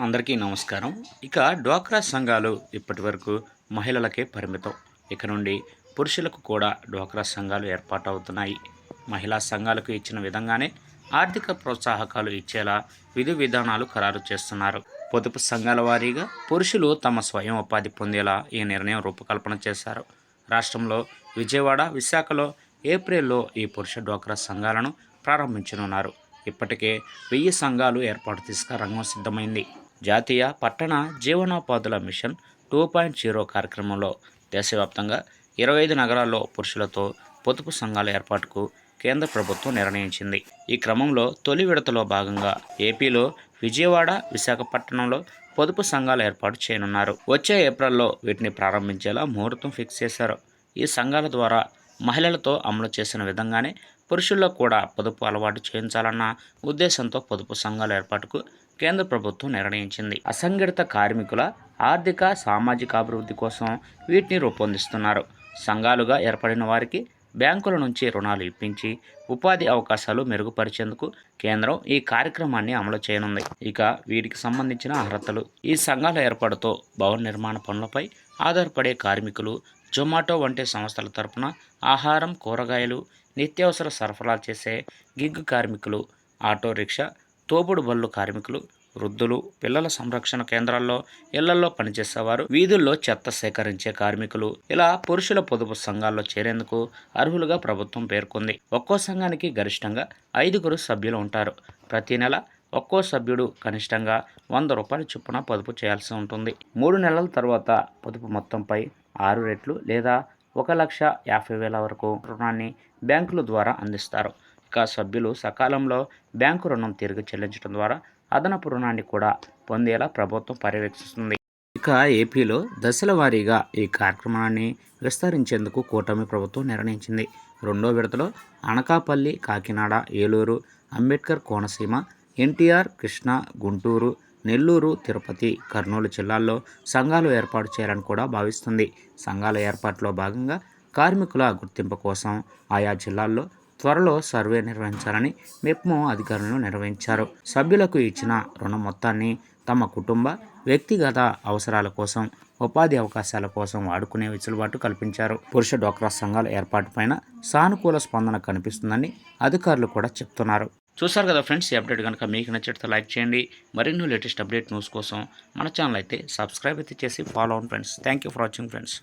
అందరికీ నమస్కారం. ఇక డ్వాక్రా సంఘాలు ఇప్పటి వరకు మహిళలకే పరిమితం. ఇక నుండి పురుషులకు కూడా డ్వాక్రా సంఘాలు ఏర్పాటవుతున్నాయి. మహిళా సంఘాలకు ఇచ్చిన విధంగానే ఆర్థిక ప్రోత్సాహకాలు ఇచ్చేలా విధి విధానాలు ఖరారు చేస్తున్నారు. పొదుపు సంఘాల వారీగా పురుషులు తమ స్వయం ఉపాధి పొందేలా ఈ నిర్ణయం రూపకల్పన చేశారు. రాష్ట్రంలో విజయవాడ విశాఖలో ఏప్రిల్లో ఈ పురుష డ్వాక్రా సంఘాలను ప్రారంభించనున్నారు. ఇప్పటికే వెయ్యి సంఘాలు ఏర్పాటు తీసుకు రంగం సిద్ధమైంది. జాతీయ పట్టణ జీవనోపాధుల మిషన్ టూ పాయింట్ జీరో కార్యక్రమంలో దేశవ్యాప్తంగా ఇరవై ఐదు నగరాల్లో పురుషులతో పొదుపు సంఘాల ఏర్పాటుకు కేంద్ర ప్రభుత్వం నిర్ణయించింది. ఈ క్రమంలో తొలి విడతలో భాగంగా ఏపీలో విజయవాడ విశాఖపట్నంలో పొదుపు సంఘాలు ఏర్పాటు చేయనున్నారు. వచ్చే ఏప్రిల్లో వీటిని ప్రారంభించేలా ముహూర్తం ఫిక్స్ చేశారు. ఈ సంఘాల ద్వారా మహిళలతో అమలు చేసిన విధంగానే పురుషుల్లో కూడా పొదుపు అలవాటు చేయించాలన్న ఉద్దేశంతో పొదుపు సంఘాల ఏర్పాటుకు కేంద్ర ప్రభుత్వం నిర్ణయించింది. అసంఘటిత కార్మికుల ఆర్థిక సామాజిక అభివృద్ధి కోసం వీటిని రూపొందిస్తున్నారు. సంఘాలుగా ఏర్పడిన వారికి బ్యాంకుల నుంచి రుణాలు ఇప్పించి ఉపాధి అవకాశాలు మెరుగుపరిచేందుకు కేంద్రం ఈ కార్యక్రమాన్ని అమలు చేయనుంది. ఇక వీటికి సంబంధించిన అర్హతలు ఈ సంఘాల ఏర్పాటుతో భవన నిర్మాణ పనులపై ఆధారపడే కార్మికులు జొమాటో వంటి సంస్థల తరపున ఆహారం కూరగాయలు నిత్యావసర సరఫరా చేసే గిగ్ కార్మికులు ఆటో రిక్షా తోపుడు బళ్ళు కార్మికులు వృద్ధులు పిల్లల సంరక్షణ కేంద్రాల్లో ఇళ్ళలో పనిచేసేవారు వీధుల్లో చెత్త సేకరించే కార్మికులు ఇలా పురుషుల పొదుపు సంఘాల్లో చేరేందుకు అర్హులుగా ప్రభుత్వం పేర్కొంది. ఒక్కో సంఘానికి గరిష్టంగా ఐదుగురు సభ్యులు ఉంటారు. ప్రతి నెల ఒక్కో సభ్యుడు కనిష్టంగా వంద రూపాయల చొప్పున పొదుపు చేయాల్సి ఉంటుంది. మూడు నెలల తర్వాత పొదుపు మొత్తంపై ఆరు రెట్లు లేదా ఒక లక్ష యాభై వేల వరకు రుణాన్ని బ్యాంకుల ద్వారా అందిస్తారు. ఇక సభ్యులు సకాలంలో బ్యాంకు రుణం తిరిగి చెల్లించడం ద్వారా అదనపు రుణాన్ని కూడా పొందేలా ప్రభుత్వం పర్యవేక్షిస్తుంది. ఇక ఏపీలో దశల వారీగా ఈ కార్యక్రమాన్ని విస్తరించేందుకు కూటమి ప్రభుత్వం నిర్ణయించింది. రెండో విడతలో అనకాపల్లి కాకినాడ ఏలూరు అంబేద్కర్ కోనసీమ ఎన్టీఆర్ కృష్ణా గుంటూరు నెల్లూరు తిరుపతి కర్నూలు జిల్లాల్లో సంఘాలు ఏర్పాటు చేయాలని కూడా భావిస్తుంది. సంఘాల ఏర్పాటులో భాగంగా కార్మికుల గుర్తింపు కోసం ఆయా జిల్లాల్లో త్వరలో సర్వే నిర్వహించాలని మెప్మో అధికారులను నిర్వహించారు. సభ్యులకు ఇచ్చిన రుణ మొత్తాన్ని తమ కుటుంబ వ్యక్తిగత అవసరాల కోసం ఉపాధి అవకాశాల కోసం వాడుకునే వెసులుబాటు కల్పించారు. పురుష డోక్రా సంఘాల ఏర్పాటుపైన సానుకూల స్పందన కనిపిస్తుందని అధికారులు కూడా చెప్తున్నారు. చూసారు కదా ఫ్రెండ్స్ ఈ అప్డేట్ కనుక మీకు నచ్చితే లైక్ చేయండి. మరిన్ని లేటెస్ట్ అప్డేట్ న్యూస్ కోసం మన ఛానల్ అయితే సబ్స్క్రైబ్ అయితే చేసి ఫాలో అవ్వండి friends. Thank you for watching friends